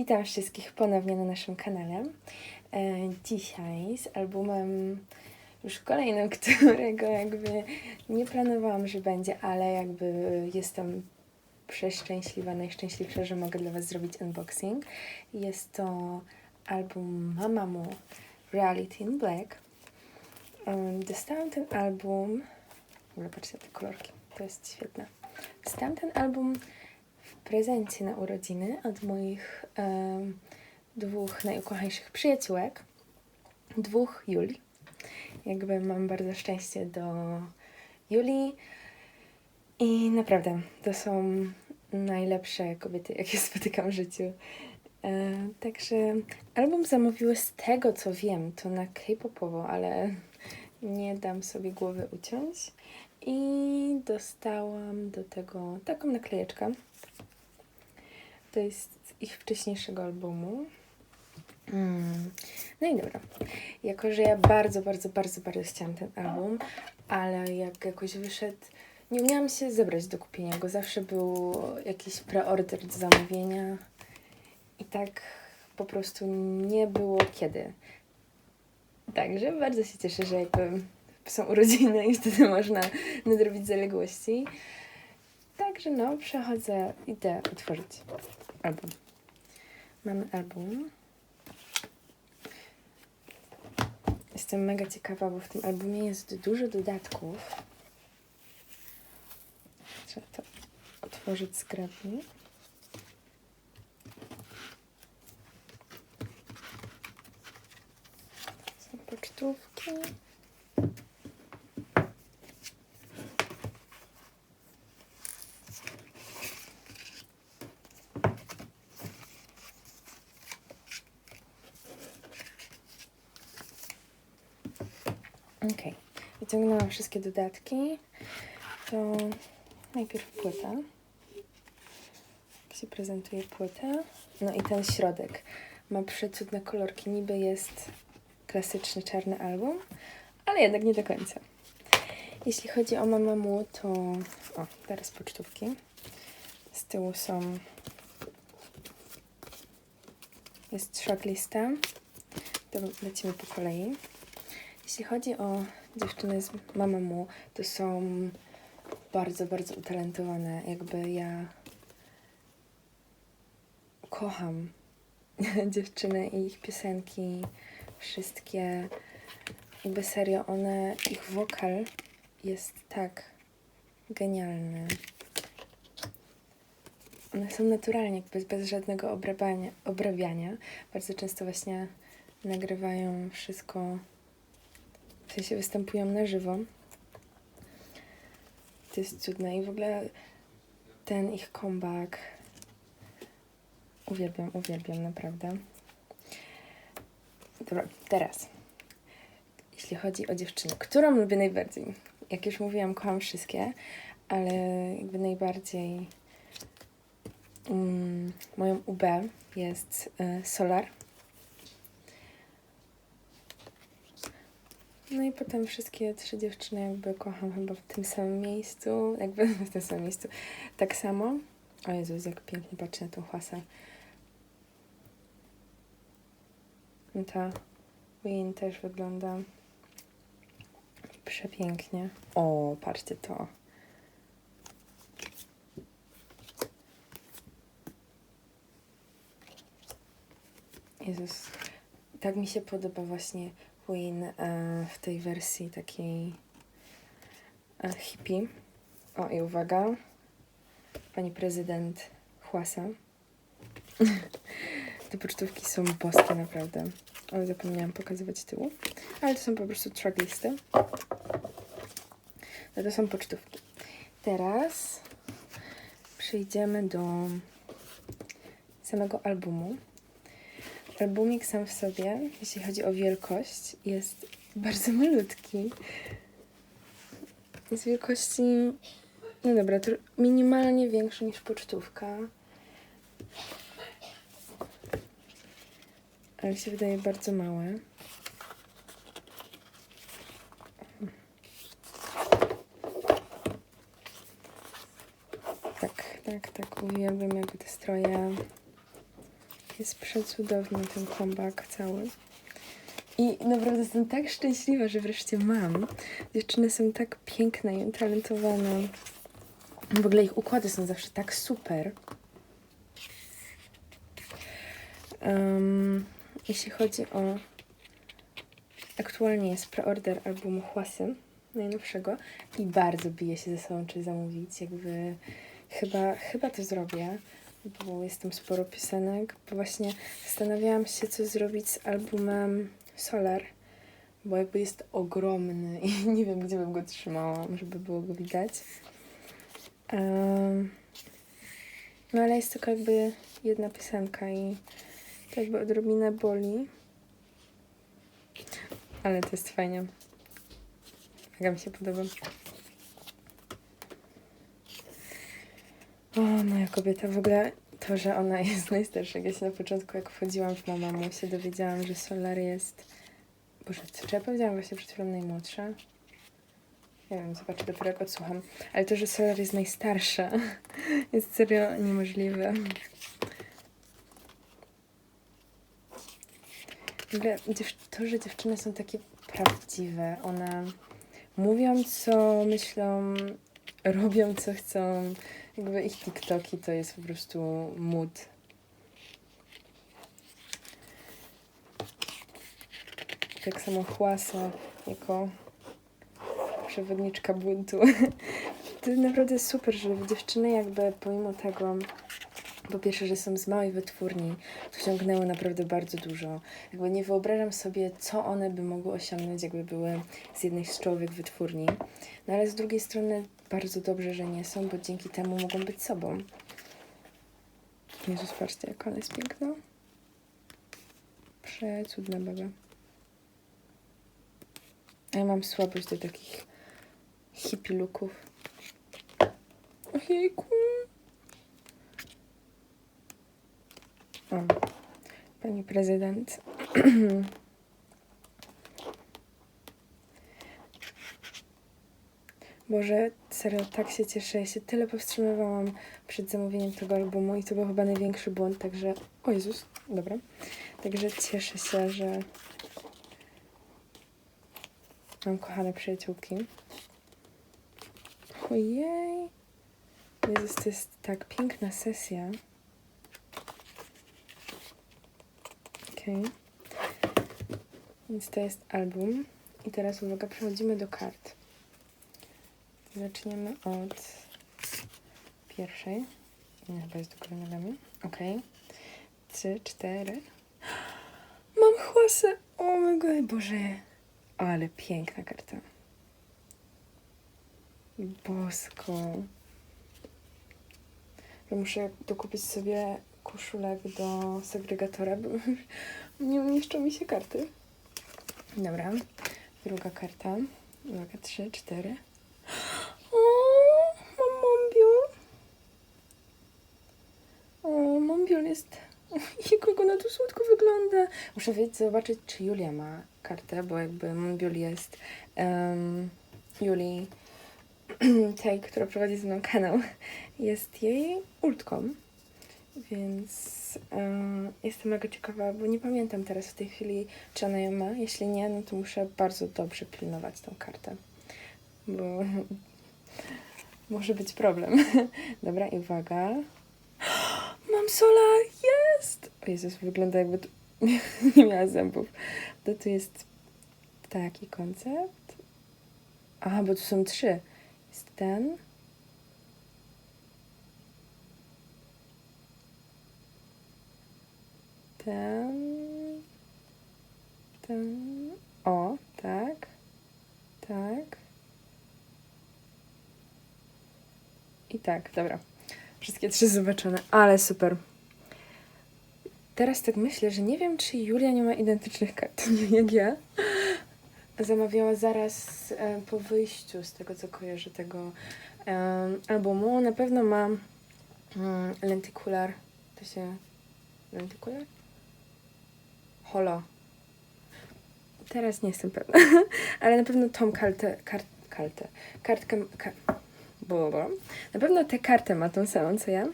Witam wszystkich ponownie na naszym kanale. E, dzisiaj z albumem już kolejnym, którego jakby nie planowałam, że będzie, ale jakby jestem przeszczęśliwa, najszczęśliwsza, że mogę dla Was zrobić unboxing. Jest to album Mamamoo Reality in Black. Um, dostałam ten album. Na te kolorki, to jest świetne. Dostałam ten album prezencie na urodziny od moich em, dwóch najukochańszych przyjaciółek, dwóch Julii. Jakby mam bardzo szczęście do Julii i naprawdę to są najlepsze kobiety, jakie spotykam w życiu. E, także album zamówiły z tego, co wiem, to na K-popowo, ale nie dam sobie głowy uciąć. I dostałam do tego taką naklejeczkę. To jest z ich wcześniejszego albumu. Mm. No i dobra. Jako, że ja bardzo, bardzo, bardzo, bardzo chciałam ten album, ale jak jakoś wyszedł, nie umiałam się zebrać do kupienia go. Zawsze był jakiś preorder do zamówienia i tak po prostu nie było kiedy. Także bardzo się cieszę, że jakby są urodziny i wtedy można nadrobić zaległości. Także no, przechodzę, idę otworzyć album. Mamy album. Jestem mega ciekawa, bo w tym albumie jest dużo dodatków. Trzeba to otworzyć zgrabnie. Są pocztówki. Okej, wyciągnęłam wszystkie dodatki. To najpierw płyta. Jak się prezentuje płyta. No i ten środek. Ma przecudne kolorki. Niby jest klasyczny czarny album, ale jednak nie do końca. Jeśli chodzi o Mamamoo, to... O, teraz pocztówki. Z tyłu są... Jest tracklista. To lecimy po kolei. Jeśli chodzi o dziewczyny z Mamamoo, to są bardzo, bardzo utalentowane. Jakby ja kocham dziewczyny i ich piosenki, wszystkie. Jakby serio, one, ich wokal jest tak genialny. One są naturalnie, jakby bez żadnego obrabiania, obrabiania. Bardzo często właśnie nagrywają wszystko w sensie występują na żywo. To jest cudne i w ogóle ten ich comeback uwielbiam, uwielbiam naprawdę. Dobra, teraz. Jeśli chodzi o dziewczynę, którą lubię najbardziej? Jak już mówiłam, kocham wszystkie, ale jakby najbardziej mm, moją UB jest y, Solar. No i potem wszystkie trzy dziewczyny jakby kocham chyba w tym samym miejscu, jakby w tym samym miejscu. Tak samo. O Jezus, jak pięknie patrzę na tą chłasę. I ta Win też wygląda przepięknie. O, patrzcie to. Jezus, tak mi się podoba właśnie Queen e, w tej wersji takiej e, hippie. O i uwaga, pani prezydent Chłasa. Te pocztówki są boskie naprawdę. O, zapomniałam pokazywać tyłu. Ale to są po prostu tracklisty. No to są pocztówki. Teraz przejdziemy do samego albumu. Albumik sam w sobie, jeśli chodzi o wielkość, jest bardzo malutki. Jest wielkości, no dobra, to minimalnie większy niż pocztówka. Ale się wydaje bardzo małe. Tak, tak, tak, uwielbiam jakby te stroje Jest przecudowny ten kombak cały. I naprawdę jestem tak szczęśliwa, że wreszcie mam. Dziewczyny są tak piękne i utalentowane. W ogóle ich układy są zawsze tak super. Em, jeśli chodzi o... Aktualnie jest preorder albumu Chłasy, najnowszego. I bardzo bije się ze sobą, czy zamówić. Jakby chyba, chyba to zrobię, bo jest tam sporo piosenek. Bo właśnie zastanawiałam się, co zrobić z albumem Solar, bo jakby jest ogromny i nie wiem, gdzie bym go trzymała, żeby było go widać. Em, no ale jest tylko jakby jedna piosenka i to jakby odrobinę boli. Ale to jest fajnie. Mega mi się podoba. O, moja kobieta, w ogóle to, że ona jest najstarsza. Ja się na początku, jak wchodziłam w Mamamu, się dowiedziałam, że Solar jest... Boże, co, czy ja powiedziałam właśnie przed chwilą najmłodsza? Nie wiem, zobaczę dopiero jak odsłucham. Ale to, że Solar jest najstarsza, jest serio niemożliwe. W ogóle to, że dziewczyny są takie prawdziwe, one mówią co myślą, robią co chcą. Jakby ich TikToki to jest po prostu mód. Tak samo Chłasa jako przewodniczka buntu. To naprawdę super, że dziewczyny jakby pomimo tego, po pierwsze, że są z małej wytwórni, osiągnęły naprawdę bardzo dużo. Jakby nie wyobrażam sobie, co one by mogły osiągnąć, jakby były z jednej z czołowych wytwórni. No ale z drugiej strony bardzo dobrze, że nie są, bo dzięki temu mogą być sobą. Jezus, patrzcie, jak ona jest piękna. Przecudna baba. A ja mam słabość do takich hippie looków. Ojejku. O, pani prezydent. Boże, serio, tak się cieszę. Ja się tyle powstrzymywałam przed zamówieniem tego albumu i to był chyba największy błąd, także... O Jezus, dobra. Także cieszę się, że mam kochane przyjaciółki. Ojej. Jezus, to jest tak piękna sesja. Okej. Więc to jest album. I teraz uwaga, przechodzimy do kart. Zaczniemy od pierwszej. Nie, chyba jest do nogami. Okej. Trzy, cztery. Mam chłosę! O my god, Boże. Ale piękna karta. Bosko. Ja muszę dokupić sobie koszulek do segregatora, bo nie mieszczą mi się karty. Dobra. Druga karta. Uwaga, trzy, cztery. O, mam Mombiul. O, Mombiul jest... Jak ona tu słodko wygląda. Muszę wiedzieć, zobaczyć, czy Julia ma kartę, bo jakby Mombiul jest um, Julii, tej, która prowadzi ze mną kanał, jest jej ultką. Więc um, jestem mega ciekawa, bo nie pamiętam teraz w tej chwili, czy ona ją ma. Jeśli nie, no to muszę bardzo dobrze pilnować tą kartę, bo może być problem. Dobra, i uwaga. Mam solar! Jest! O Jezus, wygląda jakby tu nie miała zębów. To tu jest taki koncept. Aha, bo tu są trzy. Jest ten. Ten. Ten. O, tak. Tak. I tak, dobra. Wszystkie trzy zobaczone, ale super. Teraz tak myślę, że nie wiem, czy Julia nie ma identycznych kart jak ja. Zamawiała zaraz e, po wyjściu, z tego co kojarzę, tego e, albumu. Na pewno ma mm, lenticular. To się. Lenticular? Holo. Teraz nie jestem pewna, ale na pewno tą kartę, kart, kartę, kartkę, kar, bo, bo. na pewno tę kartę ma tą samą co ja.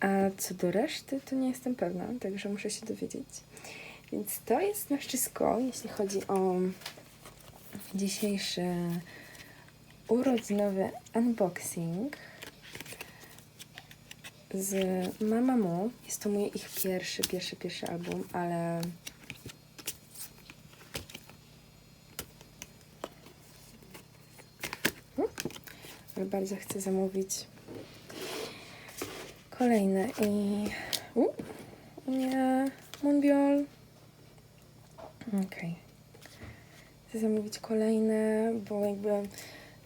A co do reszty, to nie jestem pewna, także muszę się dowiedzieć. Więc to jest na wszystko, jeśli chodzi o dzisiejszy urodzinowy unboxing z Mamamoo. Jest to mój ich pierwszy, pierwszy, pierwszy album, ale ale bardzo chcę zamówić kolejne i u, nie, Mondial okej chcę zamówić kolejne, bo jakby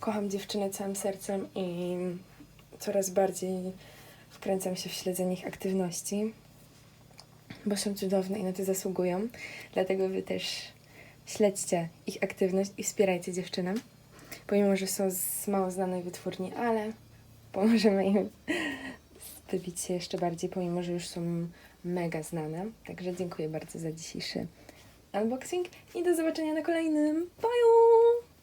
kocham dziewczyny całym sercem i coraz bardziej wkręcam się w śledzenie ich aktywności, bo są cudowne i na to zasługują. Dlatego wy też śledźcie ich aktywność i wspierajcie dziewczyny. Pomimo, że są z mało znanej wytwórni, ale pomożemy im wybić się jeszcze bardziej, pomimo, że już są mega znane. Także dziękuję bardzo za dzisiejszy unboxing i do zobaczenia na kolejnym. Bye!